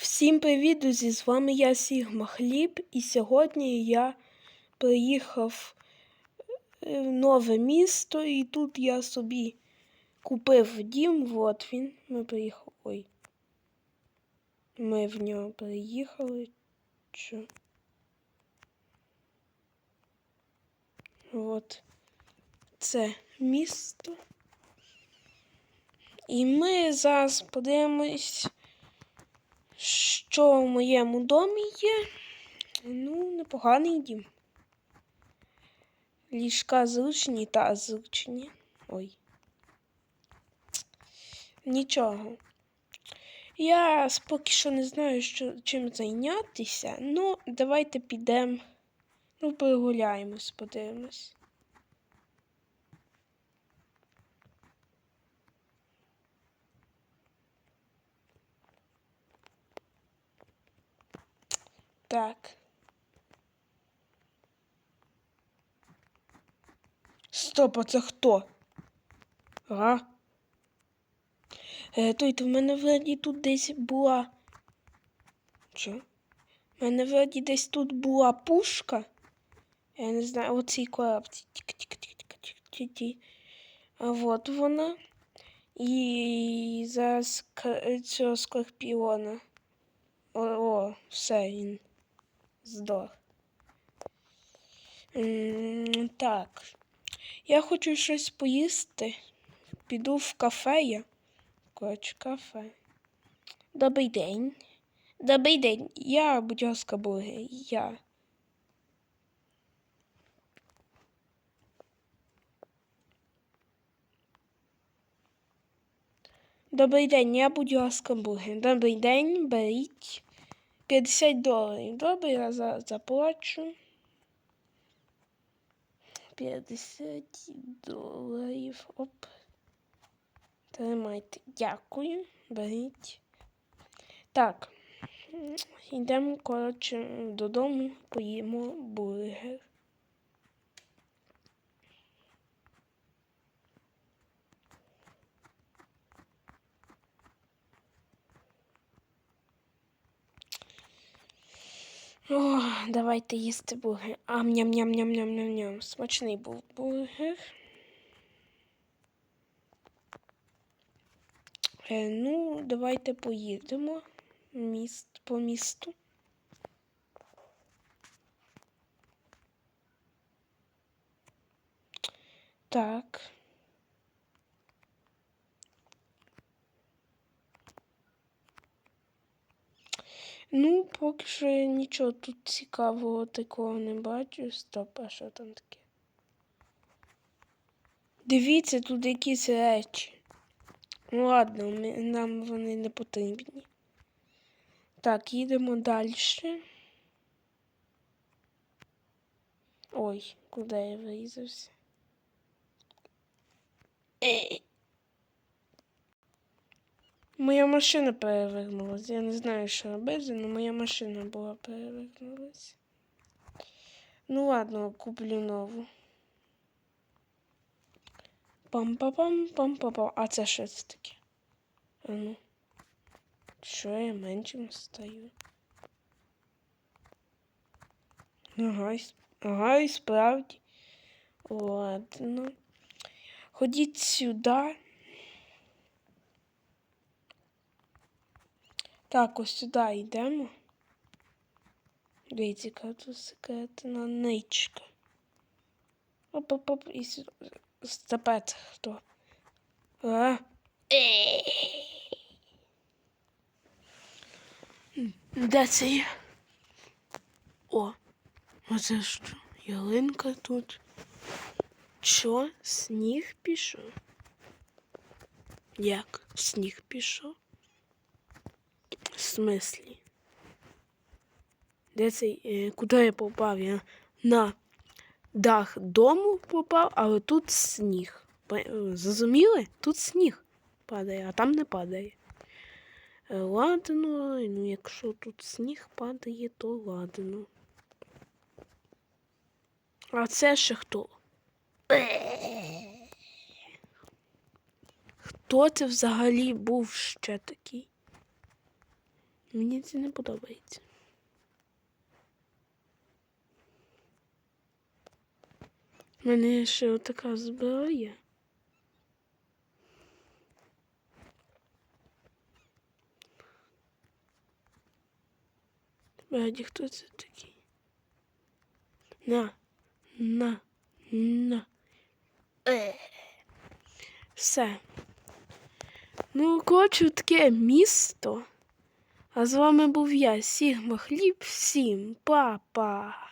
Всім привіт, друзі! З вами я Сігма Хліб, і сьогодні я приїхав е, в нове місто, і тут я собі купив дім. От він. Ми приїхали. Ой. Ми в нього приїхали. Що? От. Це місто. І ми зараз подивимось що в моєму домі є. Ну, непоганий дім. Ліжка зручні та зручні. Ой. Нічого. Я поки що не знаю, що, чим зайнятися. Ну, давайте підемо. Ну, прогуляємось, подивимось. Так. Стоп, а це хто? Ага. Е, той, то в мене вроді тут десь була. Що? В мене вроді десь тут була пушка. Я не знаю, оцій коробці. Тік-тік-тік-тік-тік-тік. А от вона. І за ск... цього скорпіона. О, о, все він здох. Так. Я хочу щось поїсти. Піду в кафе я. Коротше, кафе. Добрий день. Добрий день. Я, будь ласка, бургер. Я. Добрий день, я, будь ласка, бургер. Добрий день, беріть. 50 доларів. Добре, я за, заплачу. 50 доларів. Оп. Тримайте. Дякую. Беріть. Так. Йдемо, коротше, додому, поїмо бургер. О, давайте їсти бургер. Ам ням ням ням ням ням ням Смачний був бургер. Е, ну, давайте поїдемо міст, по місту. Так. Ну, поки що я нічого тут цікавого такого не бачу. Стоп, а що там таке? Дивіться, тут якісь речі. Ну ладно, ми, нам вони не потрібні. Так, їдемо далі. Ой, куди я вирізався? Е. Моя машина перевернулася. Я не знаю, що робити, але моя машина була перевернулася. Ну ладно, куплю нову. Пам-па-пам-пам-па-пам. А це що це таке? А ну. Що я меншим стаю? Ага, і- ага, і справді. Ладно. Ходіть сюди. Так, ось сюди йдемо. Дивіться, яка тут секретна ничка. Оп-оп-оп, і сюди. Хто? А? Де це є? О, оце що? Ялинка тут. Що? Сніг пішов? Як? Сніг пішов? В смислі? Де? Е, куди я попав? Я на дах дому попав, але тут сніг. Е, Зрозуміли? Тут сніг падає, а там не падає. Е, Ладно, ну якщо тут сніг падає, то ладно. А це ще хто? Хто це взагалі був ще такий? Мені це не подобається. У мене ще отака зброя. Раді, хто це такий? На, на, на. Е. Все. Ну, коротше, таке місто. А з вами був я, Сігма Хліб. Всім па-па.